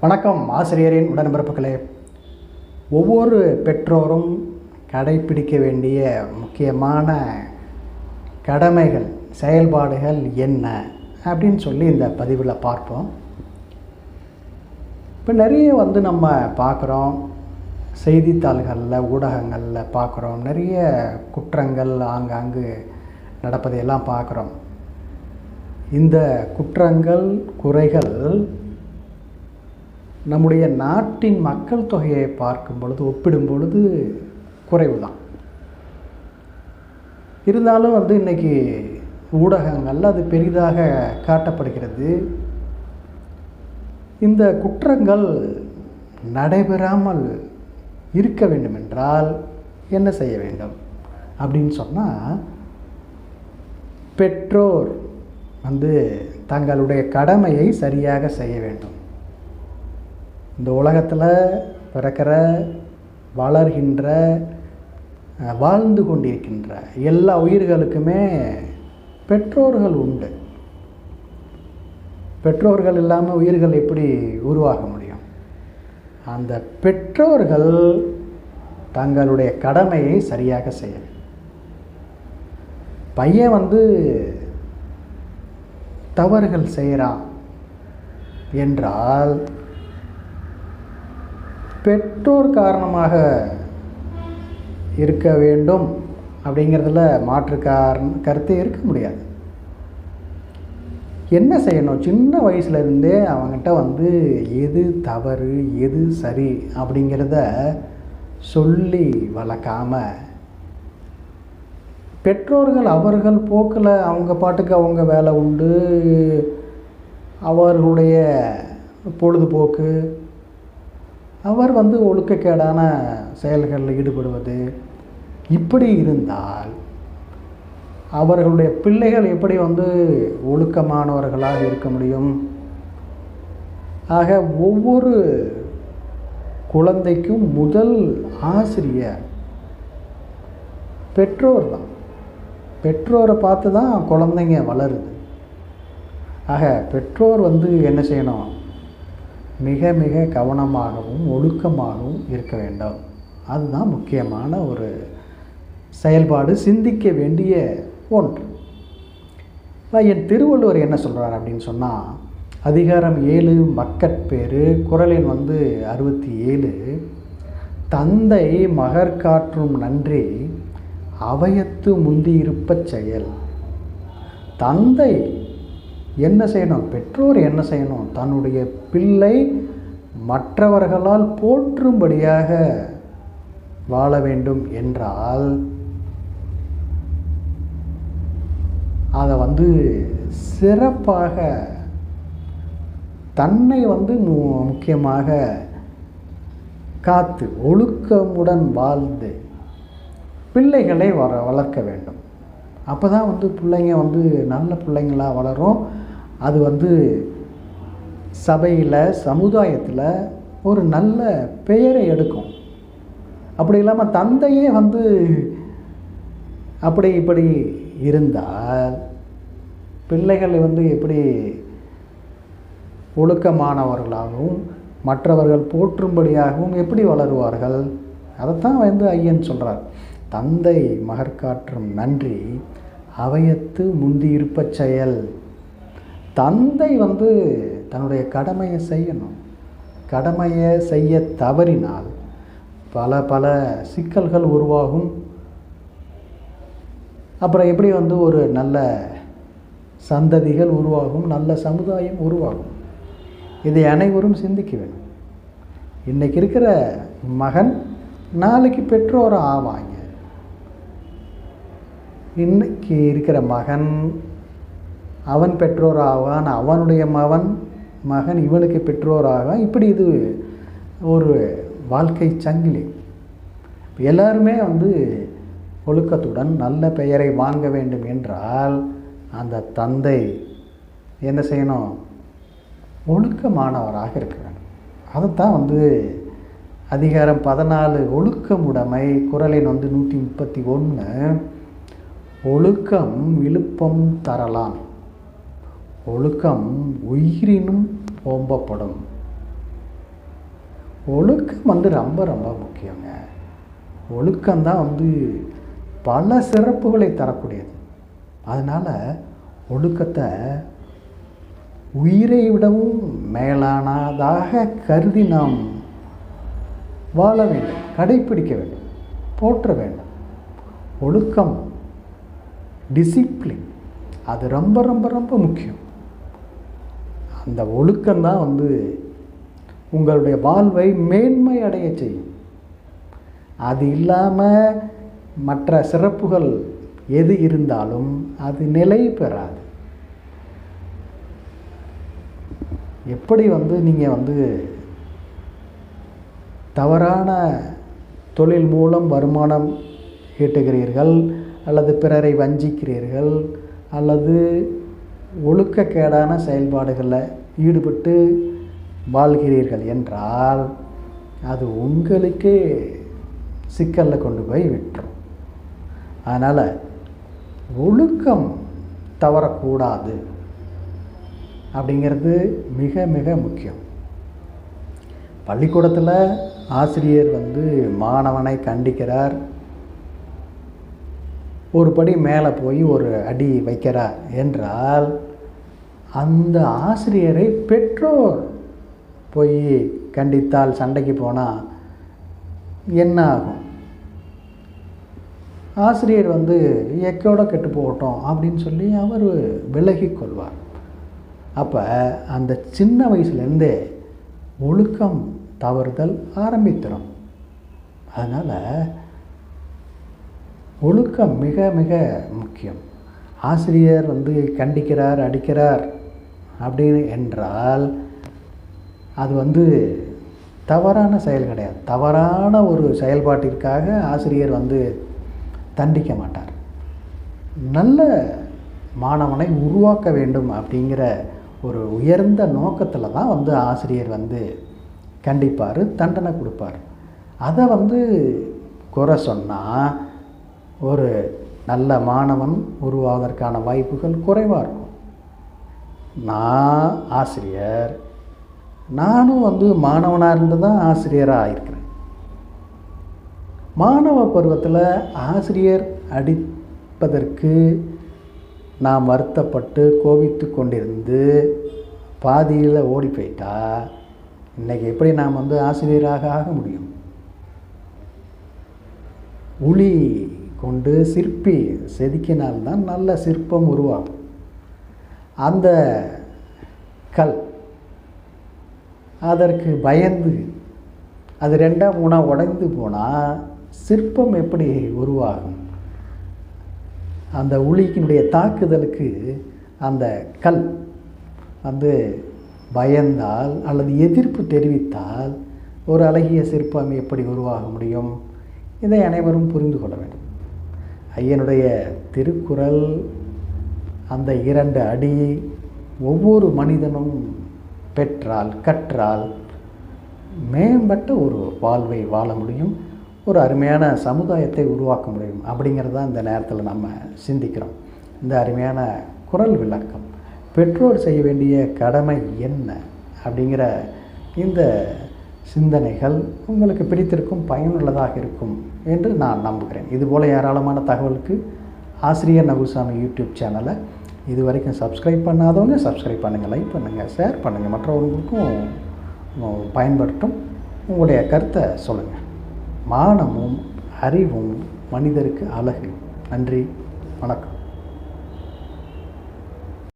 வணக்கம் ஆசிரியரின் உடன்பிறப்புகளே. ஒவ்வொரு பெற்றோரும் கடைப்பிடிக்க வேண்டிய முக்கியமான கடமைகள் செயல்பாடுகள் என்ன அப்படின்னு சொல்லி இந்த பதிவில் பார்ப்போம். இப்போ நிறைய வந்து நம்ம பார்க்குறோம். செய்தித்தாள்களில் ஊடகங்களில் பார்க்குறோம். நிறைய குற்றங்கள் ஆங்காங்கு நடப்பதையெல்லாம் பார்க்குறோம். இந்த குற்றங்கள் குறைகள் நம்முடைய நாட்டின் மக்கள் தொகையை பார்க்கும் பொழுது ஒப்பிடும் பொழுது குறைவு தான் இருந்தாலும் வந்து இன்றைக்கி ஊடகங்களில் அது பெரிதாக காட்டப்படுகிறது. இந்த குற்றங்கள் நடைபெறாமல் இருக்க வேண்டுமென்றால் என்ன செய்ய வேண்டும்? அப்படின்னு சொன்னால் பெற்றோர் வந்து தங்களுடைய கடமையை சரியாக செய்ய வேண்டும். இந்த உலகத்தில் பிறக்கிற வளர்கின்ற வாழ்ந்து கொண்டிருக்கின்ற எல்லா உயிர்களுக்குமே பெற்றோர்கள் உண்டு. பெற்றோர்கள் இல்லாமல் உயிர்கள் எப்படி உருவாக முடியும்? அந்த பெற்றோர்கள் தங்களுடைய கடமையை சரியாக செய்ய பையன் வந்து தவறுகள் செய்கிறான் என்றால் பெற்றோர் காரணமாக இருக்க வேண்டும் அப்படிங்கிறதுல மாற்று காரண இருக்க முடியாது. என்ன செய்யணும்? சின்ன வயசுலேருந்தே அவங்ககிட்ட வந்து எது தவறு எது சரி அப்படிங்கிறத சொல்லி வளர்க்காமல் பெற்றோர்கள் அவர்கள் போக்கில் அவங்க பாட்டுக்கு அவங்க வேலை உண்டு அவர்களுடைய பொழுதுபோக்கு அவர் வந்து ஒழுக்கக்கேடான செயல்களில் ஈடுபடுவது இப்படி இருந்தால் அவர்களுடைய பிள்ளைகள் எப்படி வந்து ஒழுக்கமானவர்களாக இருக்க முடியும்? ஆக ஒவ்வொரு குழந்தைக்கும் முதல் ஆசிரியர் பெற்றோர் தான். பெற்றோரை பார்த்து தான் குழந்தைங்க வளருது. ஆக பெற்றோர் வந்து என்ன செய்யணும்? மிக மிக கவனமாகவும் ஒழுக்கமாகவும் இருக்க வேண்டும். அதுதான் முக்கியமான ஒரு செயல்பாடு. சிந்திக்க வேண்டிய ஒன்று. என் திருவள்ளுவர் என்ன சொல்கிறார் அப்படின்னு சொன்னால் அதிகாரம் ஏழு மக்கட்பேறு குரலின் வந்து அறுபத்தி ஏழு. தந்தை மகர் காற்றும் நன்றி அவையத்து முந்தி இருப்பச் செயல். தந்தை என்ன செய்யணும்? பெற்றோர் என்ன செய்யணும்? தன்னுடைய பிள்ளை மற்றவர்களால் போற்றும்படியாக வாழ வேண்டும் என்றால் அதை வந்து சிறப்பாக தன்னை வந்து முக்கியமாக காத்து ஒழுக்கமுடன் வாழ்ந்து பிள்ளைகளை வர வளர்க்க வேண்டும். அப்போ தான் வந்து பிள்ளைங்க வந்து நல்ல பிள்ளைங்களாக வளரும். அது வந்து சபையில் சமுதாயத்தில் ஒரு நல்ல பெயரை எடுக்கும். அப்படி இல்லாமல் தந்தையே வந்து அப்படி இப்படி இருந்தால் பிள்ளைகள் வந்து எப்படி ஒழுக்கமானவர்களாகவும் மற்றவர்கள் போற்றும்படியாகவும் எப்படி வளருவார்கள்? அதைத்தான் வந்து ஐயன் சொல்கிறார் தந்தை மகற்காற்றும் நன்றி. அவையத்து முந்தி இருப்பச் செயல். தந்தை வந்து தன்னுடைய கடமையை செய்யணும். கடமையை செய்ய தவறினால் பல பல சிக்கல்கள் உருவாகும். அப்புறம் எப்படி வந்து ஒரு நல்ல சந்ததிகள் உருவாகும் நல்ல சமுதாயம் உருவாகும். இதை அனைவரும் சிந்திக்க வேணும் இன்றைக்கி இருக்கிற மகன் நாளைக்கு பெற்றோர் ஆவாங்க. இன்னைக்கு இருக்கிற மகன் அவன் பெற்றோராவான் அவனுடைய மகன் மகன் இவனுக்கு பெற்றோராக. இப்படி இது ஒரு வாழ்க்கை சங்கிலி. எல்லாருமே வந்து ஒழுக்கத்துடன் நல்ல பெயரை வாங்க வேண்டும் என்றால் அந்த தந்தை என்ன செய்யணும்? ஒழுக்கமானவராக இருக்க வேண்டும். அதைத்தான் வந்து அதிகாரம் பதினாலு ஒழுக்கமுடைமை குரலின் வந்து நூற்றி முப்பத்தி ஒன்று ஒழுக்கம் விழுப்பம் தரலாம். ஒழுக்கம் உயிரினும் ஓம்பப்படும். ஒழுக்கம் வந்து ரொம்ப ரொம்ப முக்கியங்க. ஒழுக்கம்தான் வந்து பல சிறப்புகளை தரக்கூடியது. அதனால் ஒழுக்கத்தை உயிரை விடவும் மேலானதாக கருதி நாம் வாழ வேண்டும் கடைப்பிடிக்க வேண்டும் போற்ற வேண்டும். ஒழுக்கம் டிசிப்ளின் அது ரொம்ப ரொம்ப ரொம்ப முக்கியம். அந்த ஒழுக்கம்தான் வந்து உங்களுடைய வாழ்வை மேன்மை அடைய செய்யும். அது இல்லாமல் மற்ற சிறப்புகள் எது இருந்தாலும் அது நிலை பெறாது. எப்படி வந்து நீங்கள் வந்து தவறான தொழில் மூலம் வருமானம் ஈட்டுகிறீர்கள் அல்லது பிறரை வஞ்சிக்கிறீர்கள் அல்லது ஒழுக்கக்கேடான செயல்பாடுகளில் ஈடுபட்டு வாழ்கிறீர்கள் என்றால் அது உங்களுக்கே சிக்கலில் கொண்டு போய் விட்டுரும். அதனால் ஒழுக்கம் தவறக்கூடாது அப்படிங்கிறது மிக மிக முக்கியம். பள்ளிக்கூடத்தில் ஆசிரியர் வந்து மாணவனை கண்டிக்கிறார். ஒரு படி மேலே போய் ஒரு அடி வைக்கிறார் என்றால் அந்த ஆசிரியரை பெற்றோர் போய் கண்டித்தால் சண்டைக்கு போனால் என்ன ஆகும்? ஆசிரியர் வந்து எக்கோட கெட்டு போகட்டும் அப்படின்னு சொல்லி அவர் விலகி கொள்வார். அப்போ அந்த சின்ன வயசுலேருந்தே ஒழுக்கம் தவறுதல் ஆரம்பித்திடும் அதனால் ஒழுக்கம் மிக மிக முக்கியம். ஆசிரியர் வந்து கண்டிக்கிறார் அடிக்கிறார் அப்படின்னு என்றால் அது வந்து தவறான செயல் கிடையாது. தவறான ஒரு செயல்பாட்டிற்காக ஆசிரியர் வந்து தண்டிக்க மாட்டார். நல்ல மாணவனை உருவாக்க வேண்டும் அப்படிங்கிற ஒரு உயர்ந்த நோக்கத்தில் தான் வந்து ஆசிரியர் வந்து கண்டிப்பார் தண்டனை கொடுப்பார். அதை வந்து குறை சொன்னால் ஒரு நல்ல மாணவன் உருவாவதற்கான வாய்ப்புகள் குறைவாக இருக்கும். நான் ஆசிரியர். நானும் வந்து மாணவனாக இருந்து தான் ஆசிரியராக ஆயிருக்கிறேன். மாணவ பருவத்தில் ஆசிரியர் அடிப்பதற்கு நாம் வருத்தப்பட்டு கோபித்து கொண்டிருந்து பாதியில் ஓடி போயிட்டா இன்றைக்கி எப்படி நாம் வந்து ஆசிரியராக ஆக முடியும்? உளி கொண்டு சிற்பி செதுக்கினால்தான் நல்ல சிற்பம் உருவாகும். அந்த கல் அதற்கு பயந்து அது ரெண்டாக மூணாக உடைந்து போனால் சிற்பம் எப்படி உருவாகும்? அந்த உளிக்கினுடைய தாக்குதலுக்கு அந்த கல் வந்து பயந்தால் அல்லது எதிர்ப்பு தெரிவித்தால் ஒரு அழகிய சிற்பம் எப்படி உருவாக முடியும்? இதை அனைவரும் புரிந்து கொள்ள வேண்டும். ஐயனுடைய திருக்குறள் அந்த இரண்டு அடியை ஒவ்வொரு மனிதனும் பெற்றால் கற்றால் மேம்பட்ட ஒரு வாழ்வை வாழ முடியும் ஒரு அருமையான சமுதாயத்தை உருவாக்க முடியும் அப்படிங்கிறது தான் இந்த நேரத்தில் நம்ம சிந்திக்கிறோம். இந்த அருமையான குரல் விளக்கம் பெற்றோர் செய்ய வேண்டிய கடமை என்ன அப்படிங்கிற இந்த சிந்தனைகள் உங்களுக்கு பிடித்திருக்கும் பயனுள்ளதாக இருக்கும் என்று நான் நம்புகிறேன். இதுபோல் ஏராளமான தகவலுக்கு ஆசிரியர் நகுசாமி யூடியூப் சேனலை இது வரைக்கும் சப்ஸ்கிரைப் பண்ணாதவங்க சப்ஸ்கிரைப் பண்ணுங்கள் லைக் பண்ணுங்கள் ஷேர் பண்ணுங்கள் மற்றவர்களுக்கும் பயன்படுத்தும் உங்களுடைய கருத்தை சொல்லுங்கள் மானமும் அறிவும் மனிதருக்கு அழகு. நன்றி வணக்கம்.